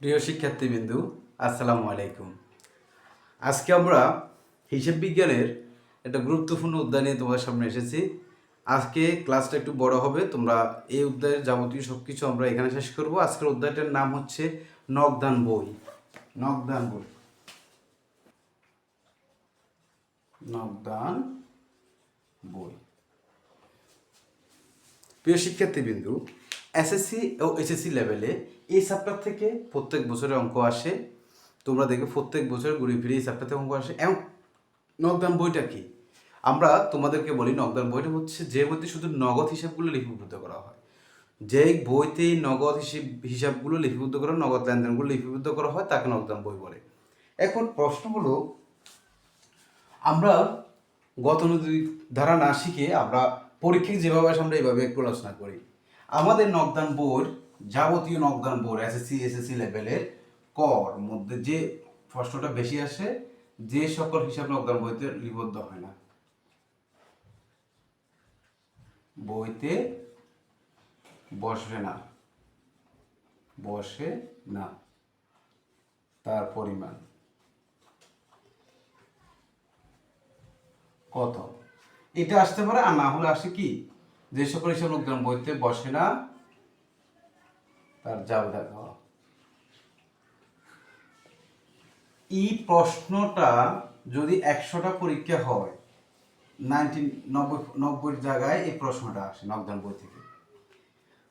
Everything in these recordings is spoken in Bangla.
প্রিয় শিক্ষার্থীবৃন্দু, আসসালামু আলাইকুম। আজকে আমরা হিসেব বিজ্ঞানের একটা গুরুত্বপূর্ণ অধ্যায় নিয়ে তোমাদের সামনে এসেছি। আজকে ক্লাসটা একটু বড় হবে, তোমরা এই অধ্যায়ের যাবতীয় সব কিছু আমরা এখানে শেষ করব। আজকের অধ্যায়টার নাম হচ্ছে নগদান বই। নগদান বই। নগদান বই। প্রিয় শিক্ষার্থীবৃন্দু, এসএসসি ও এসএসসি লেভেলে এই চ্যাপ্টার থেকে প্রত্যেক বছরে অঙ্ক আসে। তোমরা দেখবে প্রত্যেক বছর ঘুরে ফিরে এই চ্যাপ্টার থেকে অঙ্ক আসে। এবং নগদান বইটা কি? আমরা তোমাদেরকে বলি, নগদান বইটা হচ্ছে যে বইতে শুধু নগদ হিসাবগুলো লিপিবদ্ধ করা হয়। যে বইতে নগদ হিসেব, হিসাবগুলো লিপিবদ্ধ করা, নগদ লেনদেনগুলো লিপিবদ্ধ করা হয়, তাকে নগদান বই বলে। এখন প্রশ্ন হলো, আমরা গত দুই ধারা না শিখে আমরা পরীক্ষায় যেভাবে আমরা এইভাবে একটু আলোচনা করি। আমাদের নগদান বোর্ড যাবতীয় নগদান বোর্ড এসএসসি এসএসসি লেভেলের কর মধ্যে যে প্রশ্নটা বেশি আসে, যে সকল হিসাব নগদান বইতে লিপিবদ্ধ হয় না। বইতে বসবে না। বসে না। তার পরিমাণ। কত? এটা আসতে পারে আর না হলে আসে কি? যে সকল হিসাব লোকজন বইতে বসে না তার জাবেদা খাওয়া এই প্রশ্নটা যদি একশোটা পরীক্ষা হয়, নাইনটিন নব্বই নব্বই জায়গায় এই প্রশ্নটা আসে নকদান বই থেকে।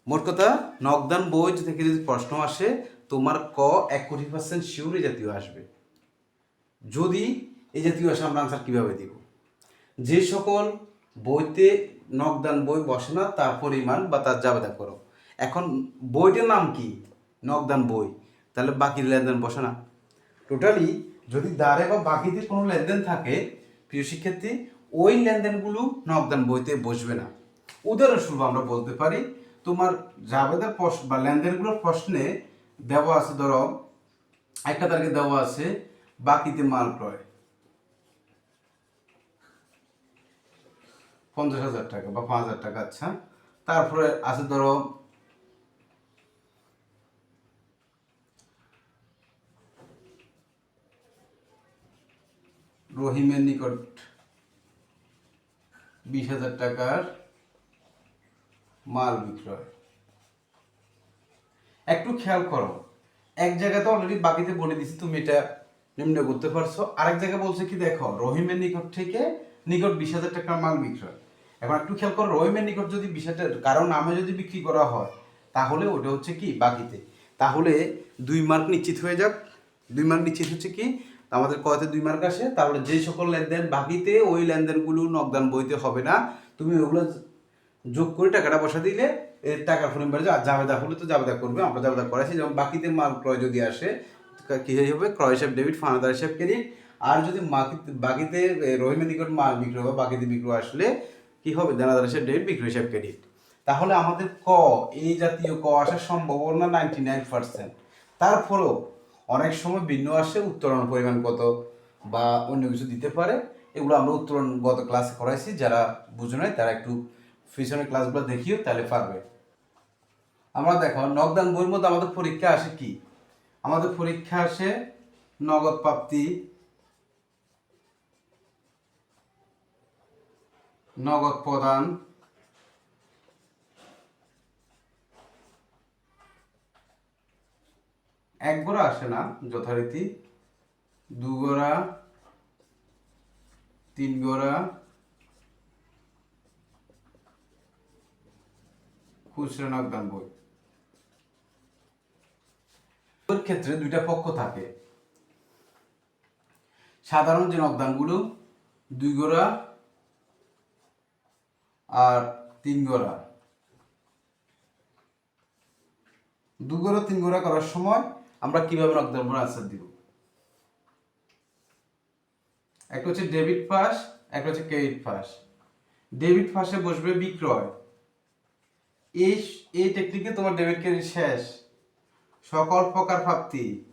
মোট কথা নকদান বই থেকে যদি প্রশ্ন আসে, তোমার ক এক কোটি পার্সেন্ট শিওর এই জাতীয় আসবে। যদি এই জাতীয় আসে, আমরা আনসার কীভাবে দিব? যে সকল বইতে নকদান বই বসে না, তার পরিমাণ বা তার জাবেদা করো। এখন বইটার নাম কি? নকদান বই। তাহলে বাকি লেনদেন বসে না। টোটালি যদি দাঁড়ে বা বাকিতে কোনো লেনদেন থাকে, প্রিয় শিক্ষার্থী, ওই লেনদেনগুলো নকদান বইতে বসবে না। উদাহরণস্বরূপ আমরা বলতে পারি, তোমার জাবেদার প্রশ্ন বা লেনদেনগুলোর প্রশ্নে দেওয়া আছে, ধরো, একটা তারিখে দেওয়া আছে, বাকিতে মাল ক্রয়। পঞ্চাশ হাজার টাকা বা পাঁচ হাজার টাকা আচ্ছা। তারপরে আছে, ধরো রহিমের নিকট বিশ হাজার টাকার মাল বিক্রয়। একটু খেয়াল করো, এক জায়গাতে অলরেডি বাকিতে বলে দিছি, তুমি এটা নিম্ন করতে পারছ। আরেক জায়গায় বলছে কি, দেখো, রহিমের নিকট থেকে নিকট বিশ হাজার টাকার মাল বিক্রয়। এখন একটু খেয়াল করো, রহিমের নিকট যদি বিশ হাজার, কারও নামে যদি বিক্রি করা হয়, তাহলে ওটা হচ্ছে কি, বাকিতে। তাহলে দুই মার্ক নিশ্চিত হয়ে যাক। দুই মার্ক নিশ্চিত হচ্ছে কি আমাদের কয়তে দুই মার্ক আসে? তাহলে যে সকল লেনদেন বাকিতে ওই লেনদেনগুলো নকদান বইতে হবে না। তুমি ওগুলো যোগ করে টাকাটা বসা দিলে এর টাকার পরিমাণ বাড়ে আর জাবেদা হলে তো জাবেদা করবে, আমরা জাবেদা করাইছি। যেমন বাকিতে মাল ক্রয় যদি আসে কি হবে? ক্রয় হিসাব, ডেবিট, ফানাদার হিসাব, ক্রেডিট। আর যদি বাকিতে রহিমের নিকট মাল বিক্রয় বা বাকিতে বিক্রয় আসলে কি হবে? দেনাদার হিসাব, ডেবিট, বিক্রয় হিসাব, ক্রেডিট। তাহলে আমাদের ক, এই জাতীয় ক আসার সম্ভাবনা নাইনটি নাইন পার্সেন্ট তারপরেও অনেক সময় ভিন্ন আসে উত্তরণ পরিমাণ কত বা অন্য কিছু দিতে পারে। এগুলো আমরা উত্তরণ গত ক্লাসে করাইছি, যারা বুঝে নাই তারা একটু পিছনের ক্লাসগুলো দেখিও, তাহলে পারবে। আমরা দেখো, নগদান বইয়ের মধ্যে আমাদের পরীক্ষা আসে কি? আমাদের পরীক্ষা আসে নগদ প্রাপ্তি, নগদ প্রদান এক গোড়া আসে না, যথারীতি দু গোড়া তিন গোড়া খুচরা নগদান বই বইয়ের ক্ষেত্রে দুইটা পক্ষ থাকে। সাধারণ যে নগদানগুলো দুই গোড়া আর তিন গোড়া দু গোড়া তিন গোড়া করার সময় আমরা কীভাবে বই আনসার দিব? একটা হচ্ছে ডেবিট পাস একটা হচ্ছে ক্রেডিট পাস ডেবিট পাসে বসবে বিক্রয়। এই এই টেকনিকে তোমার ডেবিট ক্রেডিট শেষ। সকল প্রকার প্রাপ্তি।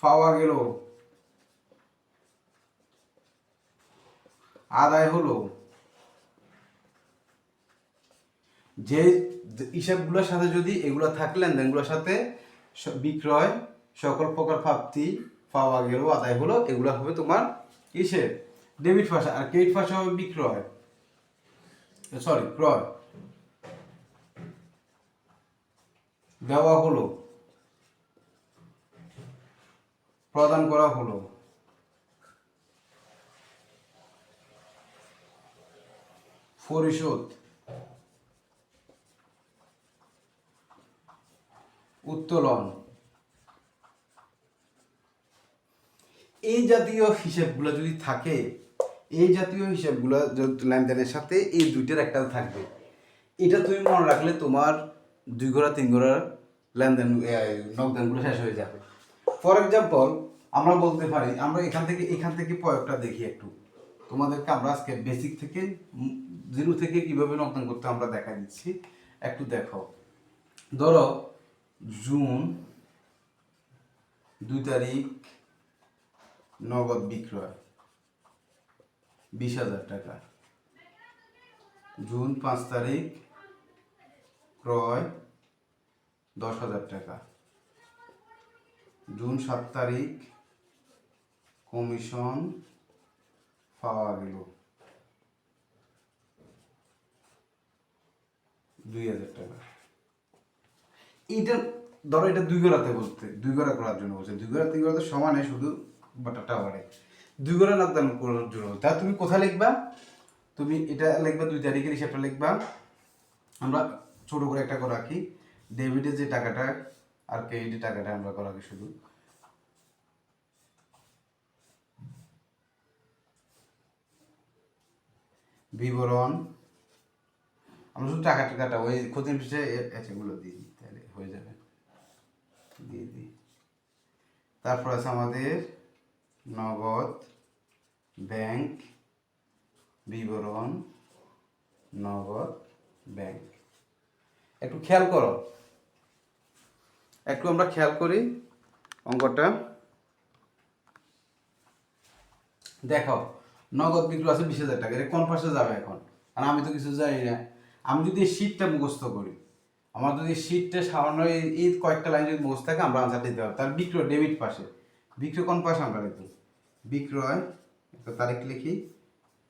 পাওয়া গেল। আদায় হলো। যে হিসাবগুলোর সাথে যদি এগুলো থাকে লেনদেনগুলোর সাথে বিক্রয়, সকল প্রকার প্রাপ্তি পাওয়া গেল, আদায় হলো, এগুলো হবে তোমার কিসের ডেবিট ভাষা আর ক্রেডিট ভাষা হবে বিক্রয়। সরি ক্রয়। দেওয়া হলো। প্রদান করা হলো। পরিশোধ। উত্তোলন। এই জাতীয় হিসেবগুলো যদি থাকে, এই জাতীয় হিসেবগুলো লেনদেনের সাথে এই দুইটার একটা থাকবে। এটা তুমি মনে রাখলে তোমার দুই ঘোড়া, তিন ঘোড়ার লেনদেন নকদানগুলো শেষ হয়ে যাবে। ফর এক্সাম্পল আমরা বলতে পারি, আমরা এখান থেকে এখান থেকে প্রয়োগটা দেখি একটু। তোমাদেরকে আমরা আজকে বেসিক থেকে জিরো থেকে কীভাবে নকদান করতে আমরা দেখা দিচ্ছি। একটু দেখো। ধরো জুন দুই তারিখ নগদ বিক্রয় বিশ হাজার টাকা। জুন পাঁচ তারিখ ক্রয় দশ হাজার টাকা। জুন সাত তারিখ কমিশন পাওয়া গেল দুই হাজার টাকা। এইটা ধরো এটা দুই গড়াতে বলতে, দুই গড়া করার জন্য বলছে। দুই গড়া, তিন গড়া তো সমানে শুধু বাটাটা বাড়ে। দুই গড়া নাকদান করার জন্য তা তুমি কোথায় লিখবা? তুমি এটা লিখবা, দুই তারিখের হিসাবটা লিখবা। আমরা ছোট করে একটা করে রাখি। ডেবিটের যে টাকাটা আর ক্রেডিটের টাকাটা আমরা করে রাখি শুধু। বিবরণ। আমরা শুধু টাকা, টাকাটা, ওই ক্ষতির পিছিয়ে এগুলো দিই। হয়ে যাবে। দিয়ে দিই। তারপর আছে আমাদের নগদ ব্যাংক বিবরণ, নগদ ব্যাংক। একটু খেয়াল করো। একটু আমরা খেয়াল করি অঙ্কটা। দেখো, নগদ বিক্রি আছে বিশ হাজার টাকা। এটা কোন পাশে যাবে এখন? আর আমি তো কিছু জানি না। আমি যদি শীটটা মুখস্থ করি আমার যদি শীটটা সামান্য এই- কয়েকটা লাইন যদি মুখস্থ থাকে, আমরা আনসার দিতে পারব। তার বিক্রয় ডেবিট পাশে। বিক্রয় কোন পাশে আমরা লিখি বিক্রয়, একটা তারিখ লিখি।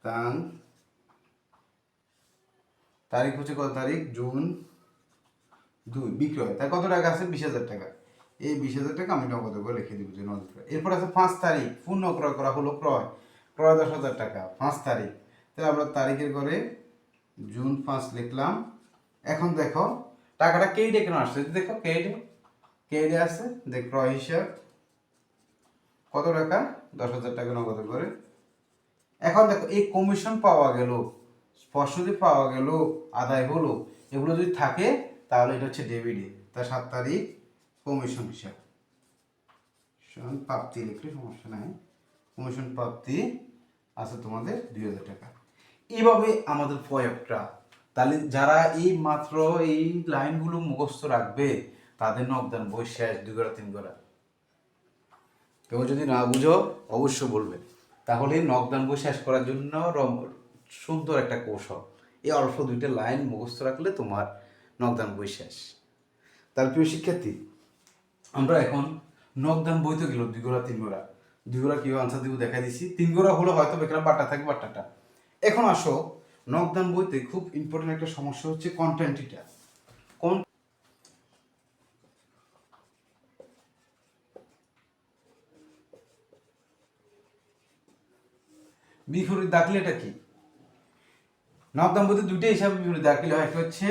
তাং তারিখ হচ্ছে কত তারিখ? জুন দুই। বিক্রয়, তার কত টাকা আছে? বিশ হাজার টাকা। এই বিশ হাজার টাকা আমি নগদ করে লিখে দিব যে নগদ ক্রয় এরপর আছে পাঁচ তারিখ। পূর্ণ ক্রয় করা হলো ক্রয়। ক্রয় দশ হাজার টাকা। পাঁচ তারিখ। তাহলে আমরা তারিখের করে জুন পাঁচ লিখলাম। এখন দেখো টাকাটা কেইডে কেন আসছে? দেখো কেইডে কেইডে আসছে? দেখ ক্রয় হিসাব। কত টাকা? দশ হাজার টাকা নগদ করে। এখন দেখো, এই কমিশন পাওয়া গেল স্পষ্টতি পাওয়া গেল, আদায় হলো। এগুলো যদি থাকে, তাহলে এটা হচ্ছে ডেবিটে তার সাত তারিখ কমিশন হিসাব। প্রাপ্তি লিখলে সমস্যা নাই। কমিশন প্রাপ্তি আছে তোমাদের দুই হাজার টাকা। এভাবে আমাদের প্রয়োগটা তাহলে যারা এই মাত্র এই লাইনগুলো মুখস্থ রাখবে, তাদের নকদান বই শেষ, দুই গড়া তিন গড়া কেউ যদি না বুঝো অবশ্য বলবে। তাহলে নকদান বই শেষ করার জন্য সুন্দর একটা কৌশল। এই অল্প দুইটা লাইন মুখস্থ রাখলে তোমার নকদান বই শেষ। তার প্রিয় শিক্ষার্থী, আমরা এখন নকদান বই তো গেল, দুই গোড়া তিন গোড়া দুই গোড়া কীভাবে আনসার দিব দেখা দিছি। তিন গোড়া হলো হয়তো বেকার বাট্টা থাকে বাট্টাটা এখন আসো নকদান বইতে খুব ইম্পর্টেন্ট একটা সমস্যা হচ্ছে কন্টেন্টটা কোন বিপরীত দাখিল এটা কি? নকদান বইতে দুইটা হিসাবে বিপরীত দাখিল হয়, একটা হচ্ছে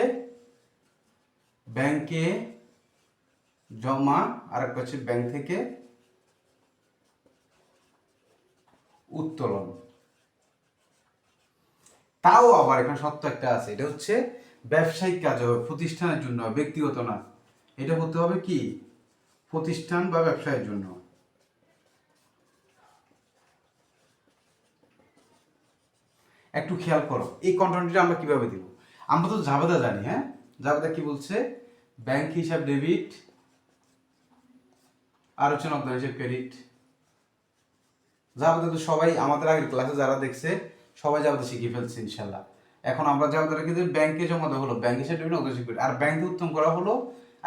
ব্যাংকে জমা, আর একটা হচ্ছে ব্যাংক থেকে উত্তোলন। তাও আবার এখানে সত্য একটা আছে। এটা হচ্ছে ব্যবসায়িক কাজ হবে, প্রতিষ্ঠানের জন্য, ব্যক্তিগত না। এটা হতে হবে কি? প্রতিষ্ঠান বা ব্যবসায়ের জন্য। একটু খেয়াল করো, এই কন্টেন্টটা আমরা কীভাবে দিব? আমরা তো জাবেদা জানি হ্যাঁ? জাবেদা কি বলছে? ব্যাংক হিসাব ডেবিট আর হচ্ছে হিসাব ক্রেডিট। জাবেদা তো সবাই আমাদের আগের ক্লাসে যারা দেখছে সবাই জাবেদা শিখিয়ে ফেলছে, ইনশাল্লাহ। এখন আমরা ওদেরকে যে ব্যাংকে জমা দেওয়া হলো। ব্যাংকে সেটা বিভিন্ন করি। আর ব্যাংকে উত্তম করা হলো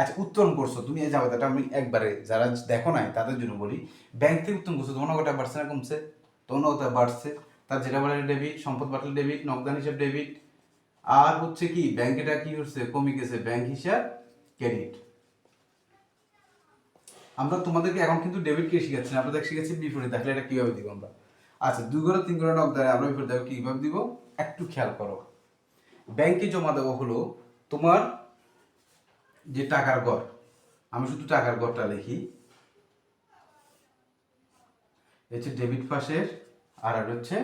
আচ্ছা উত্তরণ করছ, তুমি এই জাবেদাটা আমি একবারে যারা দেখো নাই, তাদের জন্য বলি ব্যাংক থেকে উত্তোলন করছ, তোমার কটা বাড়ছে না, কমছে? তোমার কটা বাড়ছে। তার যেটা বলে ডেবিট সম্পদ বাটল ডেবিট নকদান হিসাব ডেবিট আর হচ্ছে কি ব্যাংকেটা কি হচ্ছে, কমে গেছে ব্যাংক হিসাব ক্রেডিট আমরা তোমাদেরকে এখন কিন্তু ডেবিট কে শিখাচ্ছি না, আমরা দেখ শিখাচ্ছি বিপরীত দেখলে এটা কীভাবে দিব আমরা। আচ্ছা দুই ঘরে তিন ঘরে নক দ্বারা আমরা বিপরীত দেখো কীভাবে দিব? একটু খেয়াল করো। ব্যাংকে জমা দেওয়া হলো তোমার যে টাকার গড় আমি শুধু টাকার গড়টা লিখি। হচ্ছে ডেবিট পাশের, আর আর হচ্ছে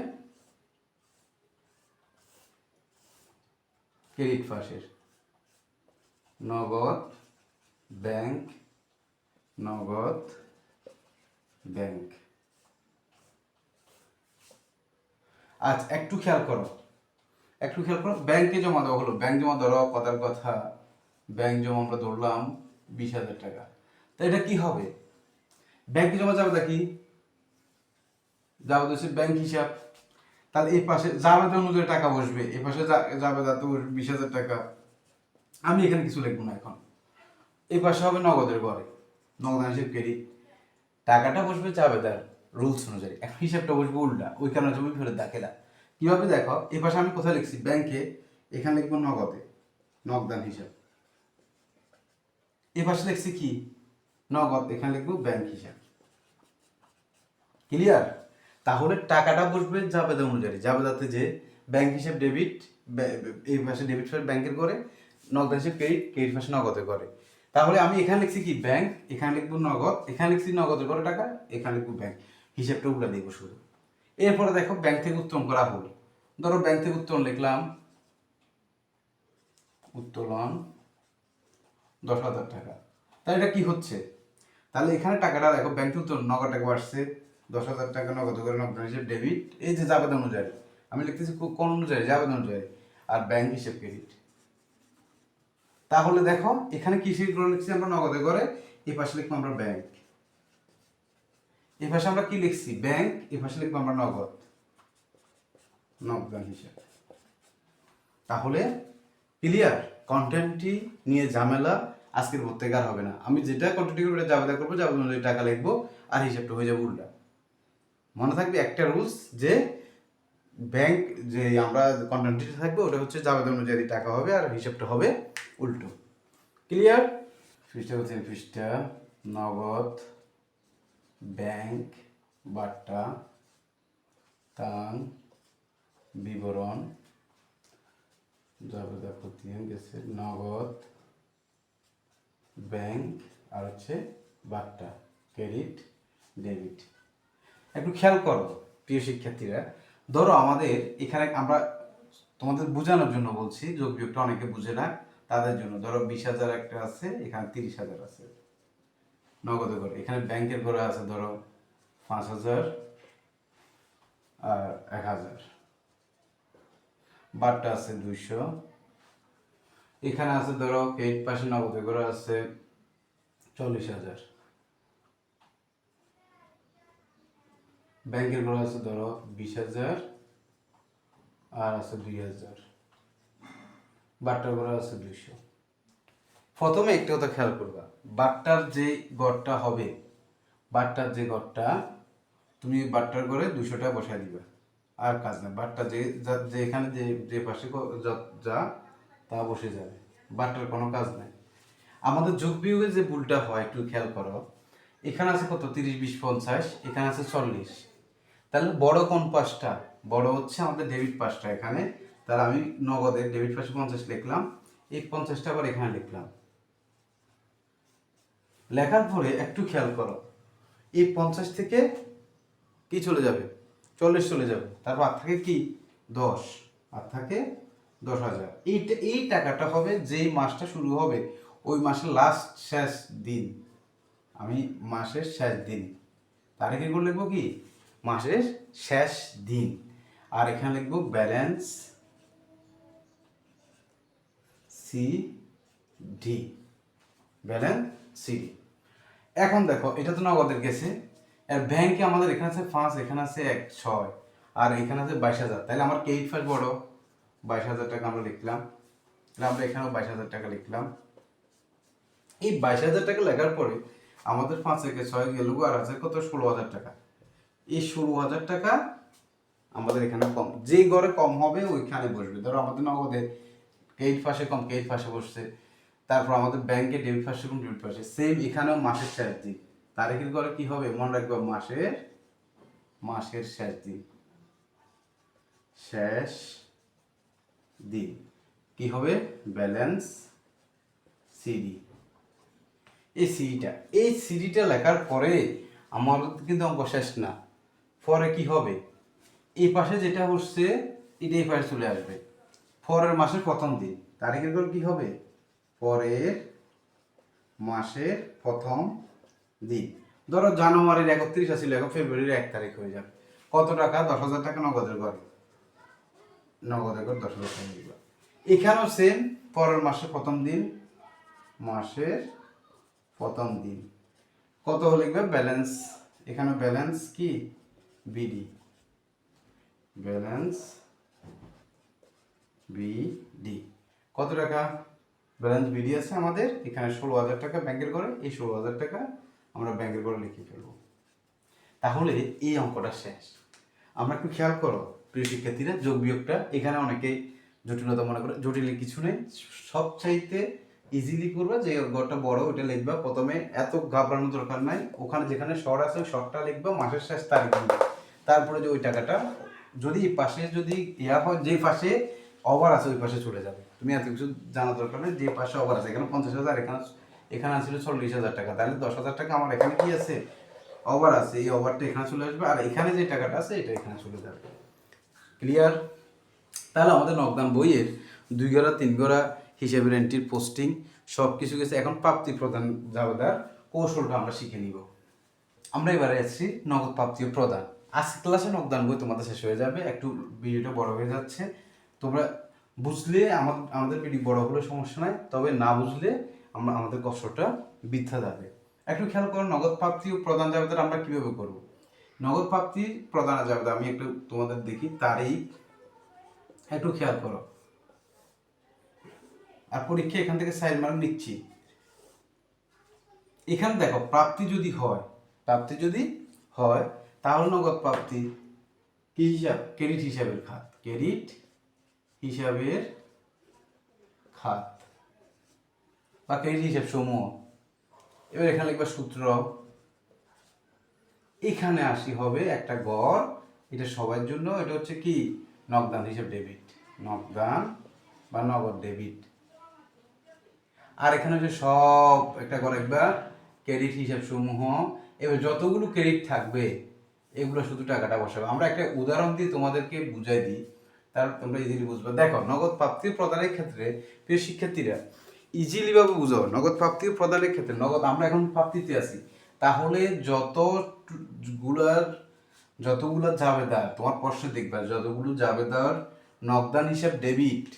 ক্রেডিট পাশের। নগদ ব্যাংক নগদ ব্যাংক আচ্ছা একটু খেয়াল করো। একটু খেয়াল করো ব্যাংকে জমা দেওয়া হলো। ব্যাংক জমা ধরো, কথার কথা। ব্যাংক জমা আমরা ধরলাম বিশ হাজার টাকা। তা এটা কি হবে? ব্যাংকে জমা যাবে কি? যাবে হচ্ছে ব্যাংক হিসাব। তাহলে এই পাশে যাবে অনুযায়ী টাকা বসবে, এই পাশে যাবে যাতে বিশ হাজার টাকা। আমি এখানে কিছু লিখব না এখন। এই পাশে হবে নগদের ঘরে। নগদ হিসেব ক্রেডিট টাকাটা বসবে চাবেদার রুলস অনুযায়ী। এখন হিসাবটা বসবে উল্টা, ওই কারণে জমি ফেরত দেখেলা কীভাবে দেখো? এ পাশে আমি কোথায় লিখছি? ব্যাংকে এখানে লিখব নগদে, নগদান হিসাব। এ পাশে লিখছি কি? নগদ, এখানে লিখব ব্যাংক হিসাব। ক্লিয়ার তাহলে টাকাটা বসবে জাবেদা অনুযায়ী। জাবেদাতে যে ব্যাংক হিসাব ডেবিট এই পাশে ডেবিট ব্যাংকের করে নগদ হিসেব ক্রেডিট ক্রেডিট পাশে নগদে করে। তাহলে আমি এখানে লিখছি কি? ব্যাংক এখানে লিখব নগদ, এখানে লিখছি নগদের করে টাকা, এখানে লিখব ব্যাংক হিসাবটা উল্টা দিব। শুধু এরপরে দেখো ব্যাংক থেকে উত্তোলন করা হলো। ধরো ব্যাংক থেকে উত্তোলন লিখলাম, উত্তোলন দশ হাজার টাকা। তাহলে এটা কি হচ্ছে? তাহলে এখানে টাকাটা দেখো, ব্যাংক থেকে উত্তোলন, নগদ টাকা আসছে, দশ হাজার টাকা নগদ করে নগদ হিসেবে ডেবিট এই যে জাবেদ অনুযায়ী আমি লিখতেছি কোন অনুযায়ী জাবেদ অনুযায়ী আর ব্যাংক হিসেব ক্রেডিট তাহলে দেখো, এখানে কিসের করে লিখছি আমরা নগদে করে এ পাশে লিখব আমরা ব্যাংক এই পাশে আমরা কি লিখছি? ব্যাংক এই পাশে লিখব আমরা নগদ। নগদান হিসাব। তাহলে ক্লিয়ার কন্টেন্টটি নিয়ে ঝামেলা আজকের পর আর হবে না। আমি যেটা কন্টেন্ট করে জাবেদা করব অনুযায়ী টাকা লিখব আর হিসাবটা হয়ে যাবে উল্টা। মনে থাকবে একটা রুলস যে ব্যাংক যে আমরা কন্টেন্টটি থাকবে, ওটা হচ্ছে জাবেদা অনুযায়ী টাকা হবে আর হিসাবটা হবে উল্টো। ক্লিয়ার ফিসটা হচ্ছে ফিসটা নগদ ব্যাংক বাট্টা তান বিবরণ খতিয়ান গেছে, নগদ, ব্যাংক, আর হচ্ছে বাট্টা ক্রেডিট, ডেবিট। একটু খেয়াল করো, প্রিয় শিক্ষার্থীরা। ধরো আমাদের এখানে আমরা তোমাদের বোঝানোর জন্য বলছি যোগ বিয়োগটা অনেকে বুঝে না, তাদের জন্য। ধরো বিশ হাজার একটা আছে, এখানে তিরিশ হাজার আছে। নগদে করে। এখানে ব্যাংকের করে আছে ধরো পাঁচ হাজার আর এক হাজার। বারটা আছে দুইশো। এখানে আছে ধরো এইট পাশে নগদে করে আছে চল্লিশ হাজার। ব্যাংকের করে আছে ধরো বিশ হাজার আর আছে দুই হাজার। বাট্টার করে আছে দুইশো। প্রথমে একটা কথা খেয়াল করবা, বাট্টার যে গড়টা হবে, বাট্টার যে গড়টা, তুমি বাট্টার করে দুশো টাকা বসাই দিবা। আর কাজ নেই, বাট্টা যে, যা- যে এখানে যে যে পাশে যা- যা, তা বসে যাবে, বাট্টার কোনো কাজ নেই। আমাদের যোগ বিয়োগের যে ভুলটা হয়, একটু খেয়াল করো, এখানে আছে কত? তিরিশ, বিশ, পঞ্চাশ, এখানে আছে চল্লিশ। তাহলে বড় কোন পাশটা? বড় হচ্ছে আমাদের ডেবিট পাশটা এখানে। তাহলে আমি নগদের ডেবিট পাশে পঞ্চাশ লিখলাম এই পঞ্চাশটা আবার এখানে লিখলাম। লেখার পরে একটু খেয়াল করো। এই পঞ্চাশ থেকে কি চলে যাবে? চল্লিশ চলে যাবে। তারপর আর থাকে কি? দশ। আর থাকে দশ হাজার। এইটা, এই টাকাটা হবে যেই মাসটা শুরু হবে। ওই মাসের লাস্ট শেষ দিন। আমি মাসের শেষ দিন। তারিখে করে লিখব কি? মাসের শেষ দিন। আর এখানে লিখব balance C D balance C D এখন দেখো, এটা তো নগদের গেছে। আর ব্যাংকে আমাদের এখানে আছে পাঁচ, এখানে আছে এক, ছয়, আর এখানে আছে বাইশ হাজার। তাহলে আমার ক্রেডিট ফার্স্ট বড়। বাইশ হাজার টাকা আমরা লিখলাম। তাহলে আমরা এখানেও বাইশ হাজার টাকা লিখলাম। এই বাইশ হাজার টাকা লেখার পরে আমাদের পাঁচ থেকে ছয় গেল, আর আছে কত? ষোলো হাজার টাকা। এই ষোলো হাজার টাকা আমাদের এখানে কম। যেই ঘরে কম হবে ওইখানে বসবে। ধরো আমাদের নগদে ক্রেডিট পাশে কম ক্রেডিট পাশে বসছে। তারপর আমাদের ব্যাংকে ডেবিট পাশে কম ডেবিট পাশে সেম এখানেও মাসের শেষ দিন। তারিখের ঘরে কি হবে? মনে রাখবে মাসের মাসের শেষ দিন। শেষ দিন। কি হবে? ব্যালেন্স সিডি এই সিডিটা এই সিডিটা লেখার পরে আমার কিন্তু অঙ্ক শেষ না। পরে কি হবে? এই পাশে যেটা হচ্ছে এটা এই পাশে চলে আসবে। পরের মাসের প্রথম দিন। তারিখের পর কি হবে? পরের মাসের প্রথম দিন। ধরো জানুয়ারির একত্রিশ আছিল এখন ফেব্রুয়ারির এক তারিখ হয়ে যাবে। কত টাকা? দশ হাজার টাকা নগদের করে নগদের করে দশ হাজার টাকা দিবা। এখানেও সেম পরের মাসের প্রথম দিন, মাসের প্রথম দিন। কত লিখবে? ব্যালেন্স এখানে ব্যালেন্স কি? বিডি ব্যালেন্স বিডি কত টাকা? ব্যালেন্স বিডি আছে আমাদের, এখানে ষোলো হাজার টাকা ব্যাংকের করে, এই ষোলো হাজার টাকা আমরা ব্যাংকের করে লিখে ফেলব। তাহলে এই অঙ্কটা শেষ। আমরা একটু খেয়াল করো, প্রিয় শিক্ষার্থীরা, যোগ বিয়োগটা, এখানে অনেকে জটিলতা মনে করে, জটিল কিছু নেই সব চাইতে ইজিলি করবা যে গড়টা বড় ওটা লিখবা। প্রথমে এত ঘাবড়ানোর দরকার নাই, ওখানে যেখানে শর্ট আছে, ওই শর্টটা লিখবা, মাসের শেষ তারিখ। তারপরে যে ওই টাকাটা, যদি পাশে যদি ইয়া হয় যে পাশে, ওভার আছে, ওই পাশে চলে যাবে। তুমি এত কিছু জানা দরকার নেই, যে পাশে ওভার আছে, এখানে পঞ্চাশ হাজার, এখানে এখানে আসলে চল্লিশ হাজার টাকা, তাহলে দশ হাজার টাকা আমার এখানে কি আছে? ওভার আছে, এই ওভারটা এখানে চলে আসবে, আর এখানে যে টাকাটা আছে, এটা এখানে চলে যাবে। ক্লিয়ার তাহলে আমাদের নকদান বইয়ের দুই গড়া, তিন গড়া হিসাবের এন্ট্রির পোস্টিং সব কিছু গেছে। এখন প্রাপ্তি প্রদান যাওয়ার কৌশলটা আমরা শিখে নিব। আমরা এবারে আসছি নগদ প্রাপ্তি প্রদান। আজকে ক্লাসে নগদান বই তোমাদের শেষ হয়ে যাবে, একটু ভিডিওটা বড় হয়ে যাচ্ছে। তোমরা বুঝলে আমার, আমাদের ভিডিও বড় হলে সমস্যা নাই, তবে না বুঝলে আমরা, আমাদের কষ্টটা বৃদ্ধা যাবে। একটু খেয়াল করো, নগদ প্রাপ্তি ও প্রদান যাবে আমরা কীভাবে করব? নগদ প্রাপ্তি, প্রদান যাবে আমি একটু তোমাদের দেখি, তারিখ, একটু খেয়াল করো। আর পরীক্ষা এখান থেকে সাইড মার্ক নিচ্ছি। এখানে দেখো, প্রাপ্তি যদি হয়, প্রাপ্তি যদি হয়, তাহলে নগদ প্রাপ্তি কি হিসাব? ক্রেডিট হিসাবের খাত। ক্রেডিট হিসাবের খাত। বা ক্রেডিট হিসাব সমূহ এবার এখানে লিখবা সূত্র। এখানে আসি হবে একটা গড়। এটা সবার জন্য, এটা হচ্ছে কি? নগদান, হিসাব ডেবিট নগদান বা নগদ ডেবিট আর এখানে হচ্ছে সব একটা করে একবার ক্রেডিট হিসাব সমূহ এবার যতগুলো ক্রেডিট থাকবে, এগুলো শুধু টাকাটা বসাবে। আমরা একটা উদাহরণ দিয়ে তোমাদেরকে বুঝাই দিই। তার তোমরা ইজিলি বুঝবে। দেখো, নগদ প্রাপ্তি প্রদানের ক্ষেত্রে, প্রিয় শিক্ষার্থীরা ইজিলি ভাবে বুঝো নগদ প্রাপ্তি প্রদানের ক্ষেত্রে, নগদ আমরা এখন প্রাপ্তিতে আছি। তাহলে যতগুলার যতগুলো জাবেদার, তোমার প্রশ্নে দেখবে, যতগুলো জাবেদার, নগদান হিসাব ডেবিট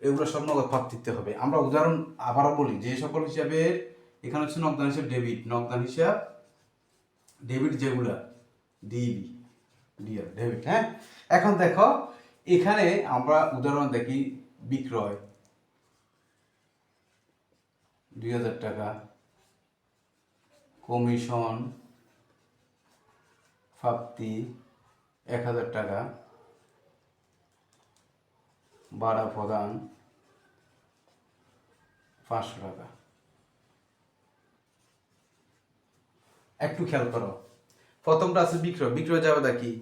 এগুলো সব নগদ প্রাপ্তিতে হবে। আমরা উদাহরণ আবারও বলি, যে সকল হিসাবের এখানে হচ্ছে নগদান হিসাব ডেবিট নগদান হিসাব ডেবিট যেগুলা ডিবি ডিআর ডেবিট হ্যাঁ? এখন দেখো এখানে আমরা উদাহরণ দেখি বিক্রয়। দুই হাজার টাকা। কমিশন। প্রাপ্তি। এক হাজার টাকা। ভাড়া প্রদান। পাঁচশো টাকা। একটু খেয়াল করো। প্রথমটা আছে বিক্রয়। বিক্রয় যাবে দেখি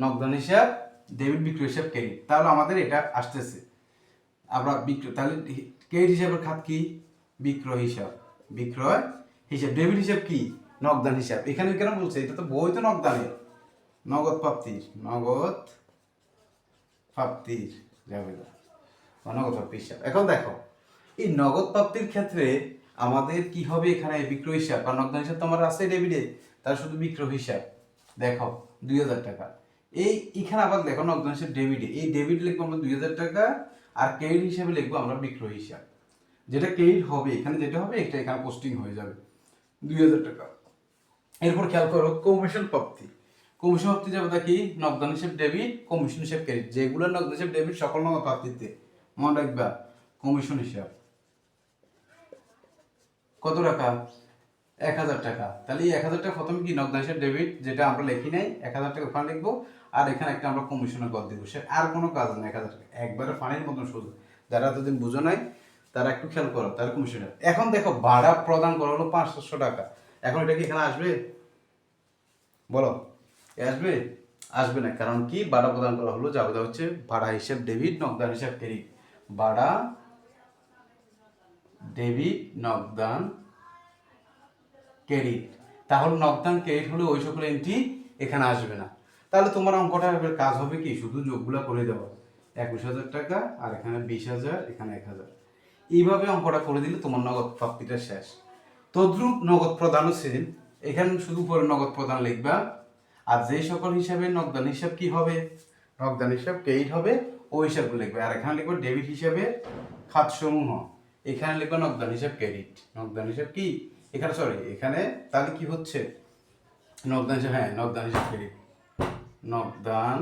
নগদান হিসাব ডেবিট বিক্রয় হিসাব ক্রেডিট তাহলে আমাদের এটা আসতেছে। আমরা বিক্রয় তাহলে ক্রেডিট হিসাবের খাত কি? বিক্রয় হিসাব। বিক্রয় হিসাব। ডেবিট হিসাব কি? নগদান হিসাব। এখানে কেন বলছে? এটা তো বই তো নগদানের। নগদ প্রাপ্তির। নগদ প্রাপ্তির নগদ প্রাপ্তি হিসাব। এখন দেখো, এই নগদ প্রাপ্তির ক্ষেত্রে আমাদের কি হবে এখানে? বিক্রয় হিসাব। বা নগদান হিসাব তো আমার আছে ডেবিটে তার শুধু বিক্রয় হিসাব। দেখো, দুই হাজার টাকা। এই এখানে আবার দেখো নগদান হিসাব ডেবিটে এই ডেবিট লিখব আমরা দুই হাজার টাকা, আর ক্রেডিট হিসাবে লিখব আমরা বিক্রয় হিসাব। যেটা ক্রেডিট হবে, এখানে যেটা হবে, এটা এখানে পোস্টিং হয়ে যাবে। দুই হাজার টাকা। এরপর খেয়াল করো কমিশন প্রাপ্তি। কমিশন প্রাপ্তি যাবে কি নগদান হিসেব ডেবিট কমিশন হিসেব ক্রেডিট যেগুলো নগদ হিসেব ডেবিট সকল নগদ প্রাপ্তিতে। মনে রাখবা কমিশন হিসাব। কত টাকা? এক হাজার টাকা। তাহলে এই এক হাজার টাকা প্রথমে কি হিসেব ডেবিট যেটা আমরা লিখি নাই, এক হাজার টাকা ওখানে লিখব, আর এখানে একটা আমরা কমিশনের কর দিব। সে আর কোনো কাজ নেই এক হাজার টাকা। একবারে ফানির মতন শুধু যারা এতদিন বুঝো নাই, তারা একটু খেয়াল করো, তার কমিশন এখন দেখো, ভাড়া প্রদান করা হলো পাঁচশো টাকা। এখন এটা কি এখানে আসবে? বলো। আসবে? আসবে না। কারণ কি? ভাড়া প্রদান করা হলো, যা যাবে হচ্ছে ভাড়া হিসেব ডেবিট নগদান হিসাব ক্রেডিট ভাড়া ডেবিট নগদান ক্রেডিট তাহলে নগদান ক্রেডিট হলে ওই সকল এন্ট্রি এখানে আসবে না। তাহলে তোমার অঙ্কটা এবার কাজ হবে কি? শুধু যোগগুলো করে দেওয়া। একুশ হাজার টাকা আর এখানে বিশ হাজার, এখানে এক হাজার। এইভাবে অঙ্কটা করে দিলে তোমার নগদ প্রাপ্তিটা শেষ। তদ্রুপ নগদ প্রদানও সেম এখানে শুধু পরে নগদ প্রদান লিখবা। আর যে সকল হিসাবে নগদান হিসাব কি হবে? নগদান হিসাব ক্রেডিট হবে, ওই হিসাবগুলো লিখবে। আর এখানে লিখবে ডেবিট হিসাবে খাতসমূহ। এখানে লিখবে নগদান হিসাব ক্রেডিট নগদান হিসাব কি? এখানে সরি এখানে তাহলে কি হচ্ছে? নগদান হিসাব হ্যাঁ নগদান হিসাব ক্রেডিট নগদান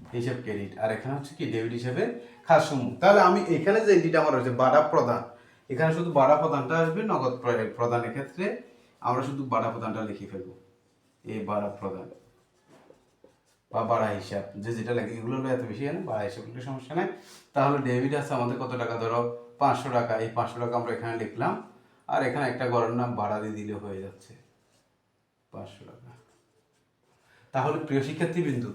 হিসাব ক্রেডিট আর এখানে হচ্ছে কি ডেবিট হিসাবে খাতসমূহ তাহলে আমি এখানে যে এন্ট্রিটা আমার রয়েছে বাড়া প্রদান, এখানে শুধু বাড়া প্রদানটা আসবে, নগদ প্রদানের ক্ষেত্রে আমরা শুধু বাড়া প্রদানটা লিখে ফেলব। এই বাড়া প্রদান বা বাড়া হিসাব, যে যেটা লাগে, এগুলো এত বেশি জানে বাড়া হিসাব সমস্যা নাই। তাহলে ডেবিট আছে আমাদের কত টাকা? ধরো পাঁচশো টাকা। এই পাঁচশো টাকা আমরা এখানে লিখলাম। আর এখানে একটা গড়ের নাম ভাড়া দিয়ে দিলে হয়ে যাচ্ছে পাঁচশো টাকা। তাহলে প্রিয় শিক্ষার্থী বিন্দু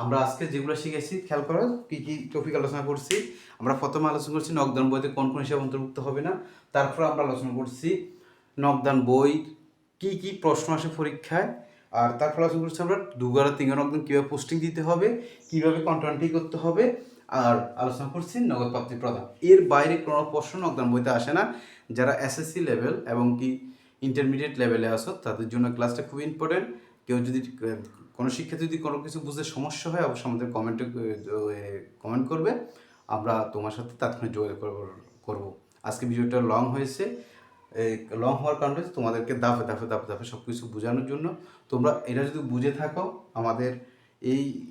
আমরা আজকে যেগুলো শিখেছি, খেয়াল করো, কি কি টপিক আলোচনা করছি, আমরা প্রথমে আলোচনা করছি নগদান বইতে কোন কোন হিসাব অন্তর্ভুক্ত হবে না, তারপর আমরা আলোচনা করছি নগদান বই, কি কি প্রশ্ন আসে পরীক্ষায়, আর তারপর আলোচনা করছি আমরা দুগারা তিন নগদান কীভাবে পোস্টিং দিতে হবে, কীভাবে কন্ট্রান্টি করতে হবে আর আলোচনা করছি নগদ প্রাপ্তি প্রদান। এর বাইরে কোনো প্রশ্ন নগদান বইতে আসে না। যারা এসএসসি লেভেল এবং কি ইন্টারমিডিয়েট লেভেলে আসো তাদের জন্য ক্লাসটা খুব ইম্পর্টেন্ট কেউ যদি, কোনো শিক্ষার্থী যদি কোনো কিছু বুঝতে সমস্যা হয়, অবশ্যই আমাদের কমেন্টে কমেন্ট করবে। আমরা তোমার সাথে তাৎক্ষণিক যোগাযোগ করব- আজকে ভিডিওটা লং হয়েছে। লং হওয়ার কারণে তোমাদেরকে দাফে দাফে দাফে দাফে সব কিছু বোঝানোর জন্য। তোমরা এটা যদি বুঝে থাকো, আমাদের এই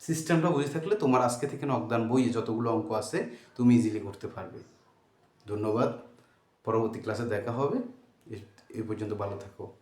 সিস্টেমটা বুঝে থাকলে তোমার আজকে থেকে নকদান বইয়ে যতগুলো অঙ্ক আছে, তুমি ইজিলি করতে পারবে। ধন্যবাদ। পরবর্তী ক্লাসে দেখা হবে। এ- পর্যন্ত ভালো থাকো।